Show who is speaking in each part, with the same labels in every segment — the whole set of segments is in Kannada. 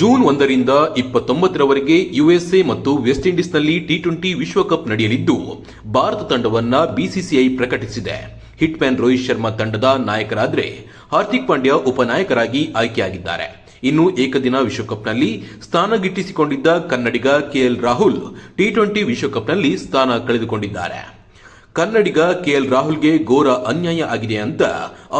Speaker 1: ಜೂನ್ ಒಂದರಿಂದ ಇಪ್ಪತ್ತೊಂಬತ್ತರವರೆಗೆ ಯುಎಸ್ಎ ಮತ್ತು ವೆಸ್ಟ್ ಇಂಡೀಸ್ನಲ್ಲಿ ಟಿ ಟ್ವೆಂಟಿ ವಿಶ್ವಕಪ್ ನಡೆಯಲಿದ್ದು, ಭಾರತ ತಂಡವನ್ನ ಬಿಸಿಸಿಐ ಪ್ರಕಟಿಸಿದೆ. ಹಿಟ್ಮ್ಯಾನ್ ರೋಹಿತ್ ಶರ್ಮಾ ತಂಡದ ನಾಯಕರಾದರೆ, ಹಾರ್ದಿಕ್ ಪಾಂಡ್ಯ ಉಪನಾಯಕರಾಗಿ ಆಯ್ಕೆಯಾಗಿದ್ದಾರೆ. ಇನ್ನು ಏಕದಿನ ವಿಶ್ವಕಪ್ನಲ್ಲಿ ಸ್ಥಾನ ಗಿಟ್ಟಿಸಿಕೊಂಡಿದ್ದ ಕನ್ನಡಿಗ ಕೆಎಲ್ ರಾಹುಲ್ ಟಿ ಟ್ವೆಂಟಿ ವಿಶ್ವಕಪ್ನಲ್ಲಿ ಸ್ಥಾನ ಕಳೆದುಕೊಂಡಿದ್ದಾರೆ. ಕನ್ನಡಿಗ ಕೆಎಲ್ ರಾಹುಲ್ಗೆ ಘೋರ ಅನ್ಯಾಯ ಆಗಿದೆ ಅಂತ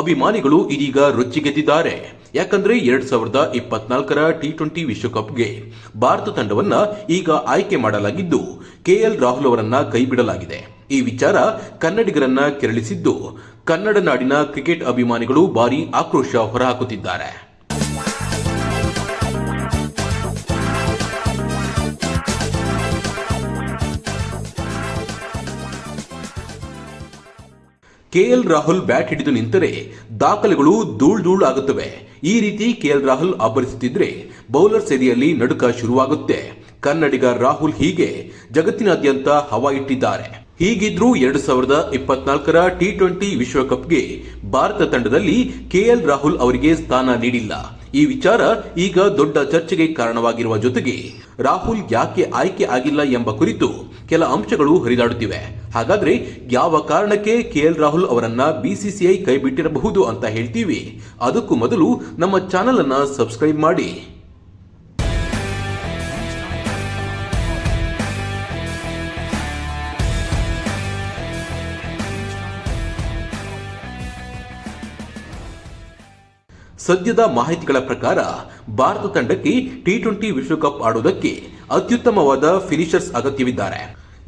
Speaker 1: ಅಭಿಮಾನಿಗಳು ಇದೀಗ ರೊಚ್ಚಿಗೆದ್ದಿದ್ದಾರೆ. ಯಾಕಂದ್ರೆ ಎರಡ್ ಸಾವಿರದ ಇಪ್ಪತ್ನಾಲ್ಕರ ಟಿ ಟ್ವೆಂಟಿ ವಿಶ್ವಕಪ್ಗೆ ಭಾರತ ತಂಡವನ್ನ ಈಗ ಆಯ್ಕೆ ಮಾಡಲಾಗಿದ್ದು, ಕೆಎಲ್ ರಾಹುಲ್ ಅವರನ್ನ ಕೈಬಿಡಲಾಗಿದೆ. ಈ ವಿಚಾರ ಕನ್ನಡಿಗರನ್ನ ಕೆರಳಿಸಿದ್ದು ಕನ್ನಡ ನಾಡಿನ ಕ್ರಿಕೆಟ್ ಅಭಿಮಾನಿಗಳು ಭಾರಿ ಆಕ್ರೋಶ ಹೊರಹಾಕುತ್ತಿದ್ದಾರೆ. ಕೆಎಲ್ ರಾಹುಲ್ ಬ್ಯಾಟ್ ಹಿಡಿದು ನಿಂತರೆ ದಾಖಲೆಗಳು ಧೂಳ್ ಧೂಳ್ ಆಗುತ್ತವೆ. ಈ ರೀತಿ ಕೆಎಲ್ ರಾಹುಲ್ ಅಬ್ಬರಿಸುತ್ತಿದ್ರೆ ಬೌಲರ್ ಸೆರಿಯಲ್ಲಿ ನಡುಕ ಶುರುವಾಗುತ್ತೆ. ಕನ್ನಡಿಗ ರಾಹುಲ್ ಹೀಗೆ ಜಗತ್ತಿನಾದ್ಯಂತ ಹವಾ ಇಟ್ಟಿದ್ದಾರೆ ಹೀಗಿದ್ರೂ ಎರಡು ಸಾವಿರದ ಇಪ್ಪತ್ನಾಲ್ಕರ ಟಿ ಟ್ವೆಂಟಿ ವಿಶ್ವಕಪ್ಗೆ ಭಾರತ ತಂಡದಲ್ಲಿ ಕೆಎಲ್ ರಾಹುಲ್ ಅವರಿಗೆ ಸ್ಥಾನ ನೀಡಿಲ್ಲ. ಈ ವಿಚಾರ ಈಗ ದೊಡ್ಡ ಚರ್ಚೆಗೆ ಕಾರಣವಾಗಿರುವ ಜೊತೆಗೆ ರಾಹುಲ್ ಯಾಕೆ ಆಯ್ಕೆ ಆಗಿಲ್ಲ ಎಂಬ ಕುರಿತು ಕೆಲ ಅಂಶಗಳು ಹರಿದಾಡುತ್ತಿವೆ. ಹಾಗಾದ್ರೆ ಯಾವ ಕಾರಣಕ್ಕೆ ಕೆಎಲ್ ರಾಹುಲ್ ಅವರನ್ನ ಬಿಸಿಸಿಐ ಕೈಬಿಟ್ಟಿರಬಹುದು ಅಂತ ಹೇಳ್ತೀವಿ. ಅದಕ್ಕೂ ಮೊದಲು ನಮ್ಮ ಚಾನೆಲ್ ಅನ್ನ ಸಬ್ಸ್ಕ್ರೈಬ್ ಮಾಡಿ. ಸದ್ಯದ ಮಾಹಿತಿಗಳ ಪ್ರಕಾರ, ಭಾರತ ತಂಡಕ್ಕೆ ಟಿ ಟ್ವೆಂಟಿ ವಿಶ್ವಕಪ್ ಆಡುವುದಕ್ಕೆ ಅತ್ಯುತ್ತಮವಾದ ಫಿನಿಷರ್ಸ್ ಅಗತ್ಯವಿದ್ದಾರೆ.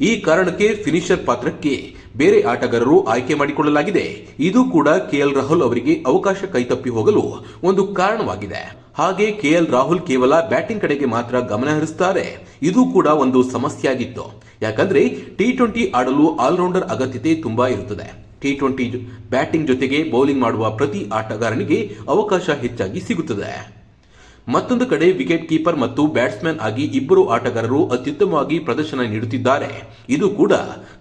Speaker 1: ಈ ಕಾರಣಕ್ಕೆ ಫಿನಿಷರ್ ಪಾತ್ರಕ್ಕೆ ಬೇರೆ ಆಟಗಾರರು ಆಯ್ಕೆ ಮಾಡಿಕೊಳ್ಳಲಾಗಿದೆ. ಇದು ಕೂಡ ಕೆಎಲ್ ರಾಹುಲ್ ಅವರಿಗೆ ಅವಕಾಶ ಕೈತಪ್ಪಿ ಹೋಗಲು ಒಂದು ಕಾರಣವಾಗಿದೆ. ಹಾಗೆ ಕೆಎಲ್ ರಾಹುಲ್ ಕೇವಲ ಬ್ಯಾಟಿಂಗ್ ಕಡೆಗೆ ಮಾತ್ರ ಗಮನ ಹರಿಸುತ್ತಾರೆ ಇದು ಕೂಡ ಒಂದು ಸಮಸ್ಯೆಯಾಗಿತ್ತು. ಯಾಕಂದ್ರೆ ಟಿ ಟ್ವೆಂಟಿ ಆಡಲು ಆಲ್ರೌಂಡರ್ ಅಗತ್ಯತೆ ತುಂಬಾ ಇರುತ್ತದೆ. ಟಿ ಟ್ವೆಂಟಿ ಬ್ಯಾಟಿಂಗ್ ಜೊತೆಗೆ ಬೌಲಿಂಗ್ ಮಾಡುವ ಪ್ರತಿ ಆಟಗಾರನಿಗೆ ಅವಕಾಶ ಹೆಚ್ಚಾಗಿ ಸಿಗುತ್ತದೆ. ಮತ್ತೊಂದು ಕಡೆ ವಿಕೆಟ್ ಕೀಪರ್ ಮತ್ತು ಬ್ಯಾಟ್ಸ್ಮನ್ ಆಗಿ ಇಬ್ಬರು ಆಟಗಾರರು ಅತ್ಯುತ್ತಮವಾಗಿ ಪ್ರದರ್ಶನ ನೀಡುತ್ತಿದ್ದಾರೆ. ಇದು ಕೂಡ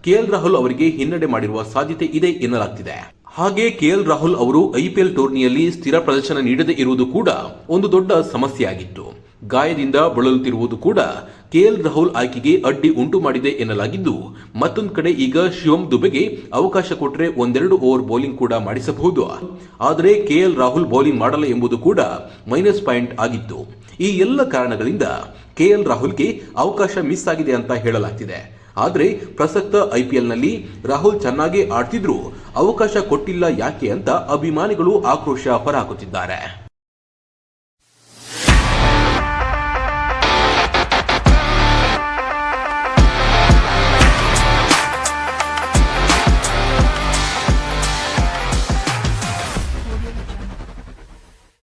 Speaker 1: ಕೆಎಲ್ ರಾಹುಲ್ ಅವರಿಗೆ ಹಿನ್ನಡೆ ಮಾಡಿರುವ ಸಾಧ್ಯತೆ ಇದೆ ಎನ್ನಲಾಗ್ತಿದೆ. ಹಾಗೆ ಕೆಎಲ್ ರಾಹುಲ್ ಅವರು ಐಪಿಎಲ್ ಟೂರ್ನಿಯಲ್ಲಿ ಸ್ಥಿರ ಪ್ರದರ್ಶನ ನೀಡದೇ ಇರುವುದು ಕೂಡ ಒಂದು ದೊಡ್ಡ ಸಮಸ್ಯೆಯಾಗಿತ್ತು. ಗಾಯದಿಂದ ಬಳಲುತ್ತಿರುವುದು ಕೂಡ ಕೆಎಲ್ ರಾಹುಲ್ ಆಯ್ಕೆಗೆ ಅಡ್ಡಿ ಉಂಟು ಮಾಡಿದೆ ಎನ್ನಲಾಗಿದ್ದು, ಮತ್ತೊಂದು ಕಡೆ ಈಗ ಶಿವಂ ದುಬೆಗೆ ಅವಕಾಶ ಕೊಟ್ಟರೆ ಒಂದೆರಡು ಓವರ್ ಬೌಲಿಂಗ್ ಕೂಡ ಮಾಡಿಸಬಹುದು. ಆದರೆ ಕೆಎಲ್ ರಾಹುಲ್ ಬೌಲಿಂಗ್ ಮಾಡಲ್ಲ ಎಂಬುದು ಕೂಡ ಮೈನಸ್ ಪಾಯಿಂಟ್ ಆಗಿತ್ತು. ಈ ಎಲ್ಲ ಕಾರಣಗಳಿಂದ ಕೆಎಲ್ ರಾಹುಲ್ಗೆ ಅವಕಾಶ ಮಿಸ್ ಆಗಿದೆ ಅಂತ ಹೇಳಲಾಗ್ತಿದೆ. ಆದರೆ ಪ್ರಸಕ್ತ ಐಪಿಎಲ್ನಲ್ಲಿ ರಾಹುಲ್ ಚೆನ್ನಾಗೇ ಆಡ್ತಿದ್ರು, ಅವಕಾಶ ಕೊಟ್ಟಿಲ್ಲ ಯಾಕೆ ಅಂತ ಅಭಿಮಾನಿಗಳು ಆಕ್ರೋಶ ಹೊರಹಾಕುತ್ತಿದ್ದಾರೆ